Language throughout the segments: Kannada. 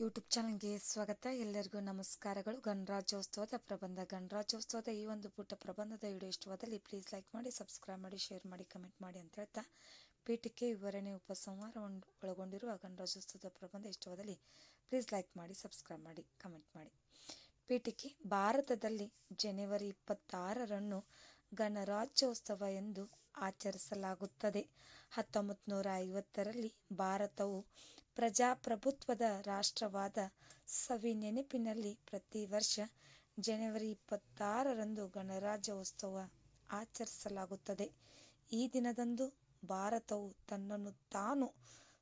ಯೂಟ್ಯೂಬ್ ಚಾನಲ್ಗೆ ಸ್ವಾಗತ. ಎಲ್ಲರಿಗೂ ನಮಸ್ಕಾರಗಳು. ಗಣರಾಜ್ಯೋತ್ಸವದ ಪ್ರಬಂಧ. ಗಣರಾಜ್ಯೋತ್ಸವದ ಈ ಒಂದು ಪುಟ್ಟ ಪ್ರಬಂಧದ ವಿಡಿಯೋ ಇಷ್ಟವಾದಲ್ಲಿ ಪ್ಲೀಸ್ ಲೈಕ್ ಮಾಡಿ ಸಬ್ಸ್ಕ್ರೈಬ್ ಮಾಡಿ ಶೇರ್ ಮಾಡಿ ಕಮೆಂಟ್ ಮಾಡಿ ಅಂತ ಹೇಳ್ತಾ ಪೀಠಕ್ಕೆ ವಿವರಣೆ, ಉಪಸಂಹಾರ ಒಳಗೊಂಡಿರುವ ಗಣರಾಜ್ಯೋತ್ಸವದ ಪ್ರಬಂಧ ಇಷ್ಟವಾದಲ್ಲಿ ಪ್ಲೀಸ್ ಲೈಕ್ ಮಾಡಿ ಸಬ್ಸ್ಕ್ರೈಬ್ ಮಾಡಿ ಕಮೆಂಟ್ ಮಾಡಿ. ಪೀಠಿಕೆ ಭಾರತದಲ್ಲಿ ಜನವರಿ ಇಪ್ಪತ್ತಾರರನ್ನು ಗಣರಾಜ್ಯೋತ್ಸವ ಎಂದು ಆಚರಿಸಲಾಗುತ್ತದೆ. ಹತ್ತೊಂಬತ್ತು ನೂರ ಐವತ್ತರಲ್ಲಿ ಭಾರತವು ಪ್ರಜಾಪ್ರಭುತ್ವದ ರಾಷ್ಟ್ರವಾದ ಸವಿ ನೆನಪಿನಲ್ಲಿ ಪ್ರತಿ ವರ್ಷ ಜನವರಿ ಇಪ್ಪತ್ತಾರರಂದು ಗಣರಾಜ್ಯೋತ್ಸವ ಆಚರಿಸಲಾಗುತ್ತದೆ. ಈ ದಿನದಂದು ಭಾರತವು ತನ್ನನ್ನು ತಾನು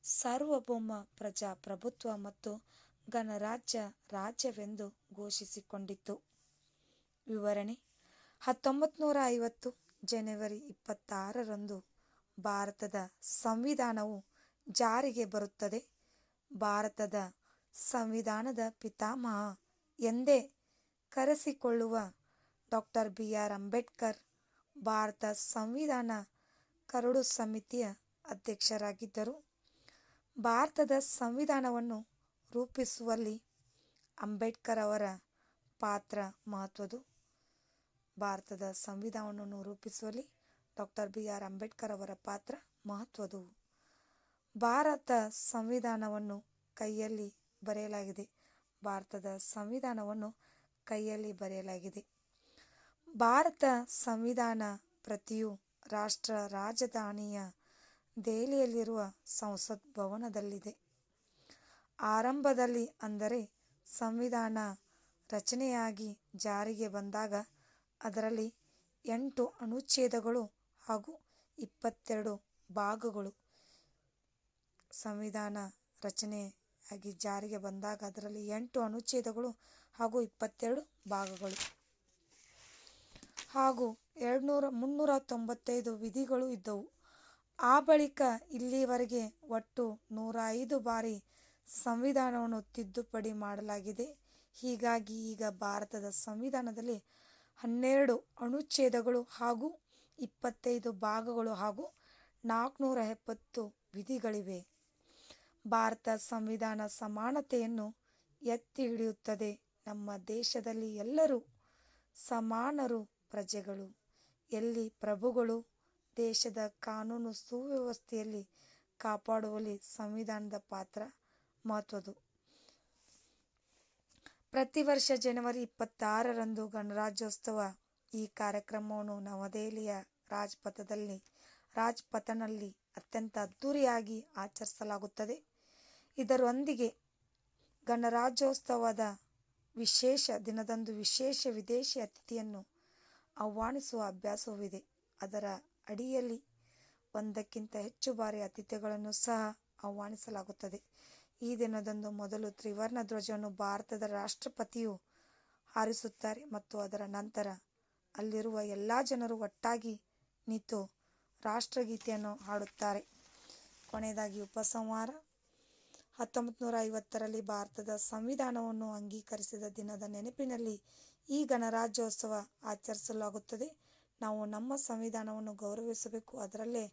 ಸಾರ್ವಭೌಮ ಪ್ರಜಾಪ್ರಭುತ್ವ ಮತ್ತು ಗಣರಾಜ್ಯ ರಾಜ್ಯವೆಂದು ಘೋಷಿಸಿಕೊಂಡಿತು ವಿವರಣೆ ಹತ್ತೊಂಬತ್ತುನೂರ ಐವತ್ತು ಜನವರಿ ಇಪ್ಪತ್ತಾರರಂದು ಭಾರತದ ಸಂವಿಧಾನವು ಜಾರಿಗೆ ಬರುತ್ತದೆ. ಭಾರತದ ಸಂವಿಧಾನದ ಪಿತಾಮಹ ಎಂದೇ ಕರೆಸಿಕೊಳ್ಳುವ doctor B R Ambedkar Bharat ಸಂವಿಧಾನ ಕರಡು ಸಮಿತಿಯ ಅಧ್ಯಕ್ಷರಾಗಿದ್ದರು. ಭಾರತದ ಸಂವಿಧಾನವನ್ನು ರೂಪಿಸುವಲ್ಲಿ ಅಂಬೇಡ್ಕರ್ ಅವರ ಪಾತ್ರ ಮಹತ್ವದು ಭಾರತದ ಸಂವಿಧಾನವನ್ನು ರೂಪಿಸುವಲ್ಲಿ ಡಾಕ್ಟರ್ ಬಿ ಆರ್ ಅಂಬೇಡ್ಕರ್ ಅವರ ಪಾತ್ರ ಮಹತ್ವದು ಭಾರತ ಸಂವಿಧಾನವನ್ನು ಕೈಯಲ್ಲಿ ಬರೆಯಲಾಗಿದೆ. ಭಾರತದ ಸಂವಿಧಾನವನ್ನು ಕೈಯಲ್ಲಿ ಬರೆಯಲಾಗಿದೆ. ಭಾರತ ಸಂವಿಧಾನ ಪ್ರತಿಯು ರಾಷ್ಟ್ರ ರಾಜಧಾನಿಯ ದೆಹಲಿಯಲ್ಲಿರುವ ಸಂಸತ್ ಭವನದಲ್ಲಿದೆ. ಆರಂಭದಲ್ಲಿ ಅಂದರೆ ಸಂವಿಧಾನ ರಚನೆಯಾಗಿ ಜಾರಿಗೆ ಬಂದಾಗ ಅದರಲ್ಲಿ ಎಂಟು ಅನುಚ್ಛೇದಗಳು ಹಾಗೂ ಇಪ್ಪತ್ತೆರಡು ಭಾಗಗಳು ಸಂವಿಧಾನ ರಚನೆ ಆಗಿ ಜಾರಿಗೆ ಬಂದಾಗ ಅದರಲ್ಲಿ ಎಂಟು ಅನುಚ್ಛೇದಗಳು ಹಾಗೂ ಇಪ್ಪತ್ತೆರಡು ಭಾಗಗಳು. ಹಾಗೂ ಎರಡುನೂರ ಮುನ್ನೂರ ತೊಂಬತ್ತೈದು ವಿಧಿಗಳು ಇದ್ದವು. ಆ ಬಳಿಕ ಇಲ್ಲಿವರೆಗೆ ಒಟ್ಟು ನೂರ ಐದು ಬಾರಿ ಸಂವಿಧಾನವನ್ನು ತಿದ್ದುಪಡಿ ಮಾಡಲಾಗಿದೆ. ಹೀಗಾಗಿ ಈಗ ಭಾರತದ ಸಂವಿಧಾನದಲ್ಲಿ ಹನ್ನೆರಡು ಅನುಚ್ಛೇದಗಳು ಹಾಗೂ ಇಪ್ಪತ್ತೈದು ಭಾಗಗಳು ಹಾಗೂ ನಾಲ್ಕುನೂರ ಎಪ್ಪತ್ತು ವಿಧಿಗಳಿವೆ. ಭಾರತ ಸಂವಿಧಾನ ಸಮಾನತೆಯನ್ನು ಎತ್ತಿ ಹಿಡಿಯುತ್ತದೆ. ನಮ್ಮ ದೇಶದಲ್ಲಿ ಎಲ್ಲರೂ ಸಮಾನರು ಪ್ರಜೆಗಳು. ಎಲ್ಲಿ ಪ್ರಭುಗಳು ದೇಶದ ಕಾನೂನು ಸುವ್ಯವಸ್ಥೆಯಲ್ಲಿ ಕಾಪಾಡುವಲ್ಲಿ ಸಂವಿಧಾನದ ಪಾತ್ರ ಮಹತ್ವದ್ದು. ಪ್ರತಿ ವರ್ಷ ಜನವರಿ ಇಪ್ಪತ್ತಾರರಂದು ಗಣರಾಜ್ಯೋತ್ಸವ. ಈ ಕಾರ್ಯಕ್ರಮವನ್ನು ನವದೆಹಲಿಯ ರಾಜ್ಪಥದಲ್ಲಿ, ರಾಜ್ಪಥನಲ್ಲಿ ಅತ್ಯಂತ ಅದ್ಧೂರಿಯಾಗಿ ಆಚರಿಸಲಾಗುತ್ತದೆ. ಇದರೊಂದಿಗೆ ಗಣರಾಜ್ಯೋತ್ಸವದ ವಿಶೇಷ ದಿನದಂದು ವಿಶೇಷ ವಿದೇಶಿ ಅತಿಥಿಯನ್ನು ಆಹ್ವಾನಿಸುವ ಅಭ್ಯಾಸವಿದೆ. ಅದರ ಅಡಿಯಲ್ಲಿ ಒಂದಕ್ಕಿಂತ ಹೆಚ್ಚು ಬಾರಿ ಅತಿಥಿಗಳನ್ನು ಸಹ ಆಹ್ವಾನಿಸಲಾಗುತ್ತದೆ. ಈ ದಿನದಂದು ಮೊದಲು ತ್ರಿವರ್ಣ ಧ್ವಜವನ್ನು ಭಾರತದ ರಾಷ್ಟ್ರಪತಿಯು ಹಾರಿಸುತ್ತಾರೆ ಮತ್ತು ಅದರ ನಂತರ ಅಲ್ಲಿರುವ ಎಲ್ಲ ಜನರು ಒಟ್ಟಾಗಿ ನಿಂತು ರಾಷ್ಟ್ರಗೀತೆಯನ್ನು ಹಾಡುತ್ತಾರೆ. ಕೊನೆಯದಾಗಿ ಉಪಸಂಹಾರ ಹತ್ತೊಂಬತ್ತು ನೂರ ಐವತ್ತರಲ್ಲಿ ಭಾರತದ ಸಂವಿಧಾನವನ್ನು ಅಂಗೀಕರಿಸಿದ ದಿನದ ನೆನಪಿನಲ್ಲಿ ಈ ಗಣರಾಜ್ಯೋತ್ಸವ ಆಚರಿಸಲಾಗುತ್ತದೆ. ನಾವು ನಮ್ಮ ಸಂವಿಧಾನವನ್ನು ಗೌರವಿಸಬೇಕು, ಅದರಲ್ಲೇ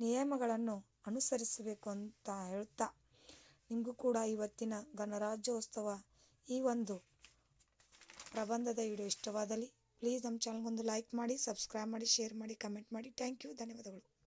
ನಿಯಮಗಳನ್ನು ಅನುಸರಿಸಬೇಕು ಅಂತ ಹೇಳ್ತಾ ನಿಮಗೂ ಕೂಡ ಇವತ್ತಿನ ಗಣರಾಜ್ಯೋತ್ಸವ ಈ ಒಂದು ಪ್ರಬಂಧದ ವಿಡಿಯೋ ಇಷ್ಟವಾದಲ್ಲಿ, ಪ್ಲೀಸ್ ನಮ್ಮ ಚಾನಲ್ಗೊಂದು ಲೈಕ್ ಮಾಡಿ, ಸಬ್ಸ್ಕ್ರೈಬ್ ಮಾಡಿ, ಶೇರ್ ಮಾಡಿ, ಕಮೆಂಟ್ ಮಾಡಿ. ಥ್ಯಾಂಕ್ ಯು, ಧನ್ಯವಾದಗಳು.